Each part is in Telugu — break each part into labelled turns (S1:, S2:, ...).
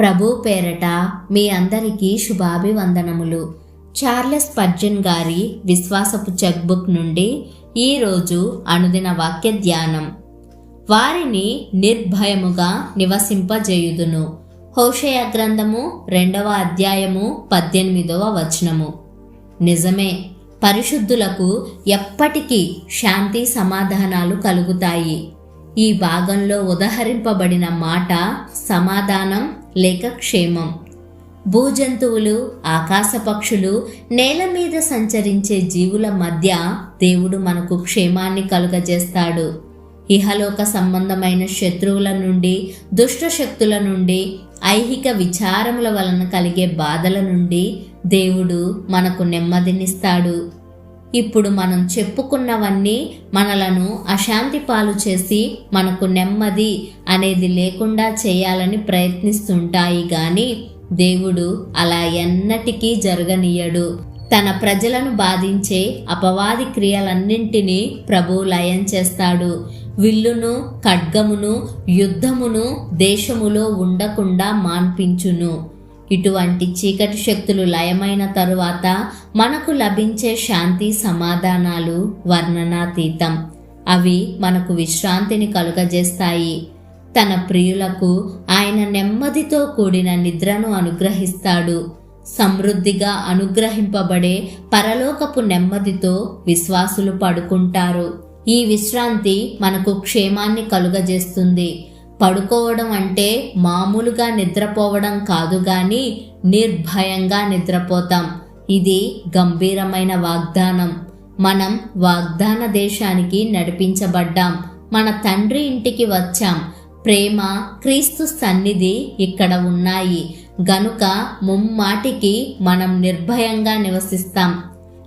S1: ప్రభు పేరట మీ అందరికీ శుభాభివందనములు. చార్లెస్ పర్జన్ గారి విశ్వాసపు చెక్బుక్ నుండి ఈరోజు అనుదిన వాక్య ధ్యానం. వారిని నిర్భయముగా నివసింపజేయుదును. హోషయ గ్రంథము రెండవ అధ్యాయము పద్దెనిమిదవ వచనము. నిజమే పరిశుద్ధులకు ఎప్పటికీ శాంతి సమాధానాలు కలుగుతాయి. ఈ భాగంలో ఉదహరింపబడిన మాట సమాధానం లేక క్షేమం. భూజంతువులు ఆకాశ పక్షులు నేల మీద సంచరించే జీవుల మధ్య దేవుడు మనకు క్షేమాన్ని కలుగజేస్తాడు. ఇహలోక సంబంధమైన శత్రువుల నుండి దుష్ట శక్తుల నుండి ఐహిక విచారముల వలన కలిగే బాధల నుండి దేవుడు మనకు నెమ్మదినిస్తాడు. ఇప్పుడు మనం చెప్పుకున్నవన్నీ మనలను అశాంతి పాలు చేసి మనకు నెమ్మది అనేది లేకుండా చేయాలని ప్రయత్నిస్తుంటాయి గాని దేవుడు అలా ఎన్నటికీ జరగనీయడు. తన ప్రజలను బాధించే అపవాది క్రియలన్నింటినీ ప్రభు లయం చేస్తాడు. విల్లును ఖడ్గమును యుద్ధమును దేశములో ఉండకుండా మాన్పించును. ఇటువంటి చీకటి శక్తులు లయమైన తరువాత మనకు లభించే శాంతి సమాధానాలు వర్ణనాతీతం. అవి మనకు విశ్రాంతిని కలుగజేస్తాయి. తన ప్రియులకు ఆయన నెమ్మదితో కూడిన నిద్రను అనుగ్రహిస్తాడు. సమృద్ధిగా అనుగ్రహింపబడే పరలోకపు నెమ్మదితో విశ్వాసులు పడుకుంటారు. ఈ విశ్రాంతి మనకు క్షేమాన్ని కలుగజేస్తుంది. పడుకోవడం అంటే మామూలుగా నిద్రపోవడం కాదు కానీ నిర్భయంగా నిద్రపోతాం. ఇది గంభీరమైన వాగ్దానం. మనం వాగ్దాన దేశానికి నడిపించబడ్డాం. మన తండ్రి ఇంటికి వచ్చాం. ప్రేమ క్రీస్తు సన్నిధి ఇక్కడ ఉన్నాయి. గనుక ముమ్మాటికి మనం నిర్భయంగా నివసిస్తాం.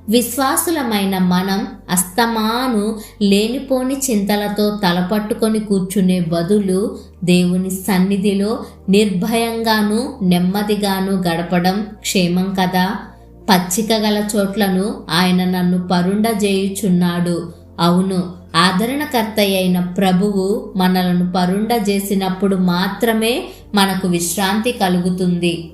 S1: విశ్వాసులమైన మనం అస్తమాను లేనిపోని చింతలతో తలపట్టుకొని కూర్చునే బదులు దేవుని సన్నిధిలో నిర్భయంగాను నెమ్మదిగాను గడపడం క్షేమం కదా? పచ్చిక గల చోట్లను ఆయన నన్ను పరుండజేయుచున్నాడు. అవును ఆదరణకర్త అయిన ప్రభువు మనలను పరుండజేసినప్పుడు మాత్రమే మనకు విశ్రాంతి కలుగుతుంది.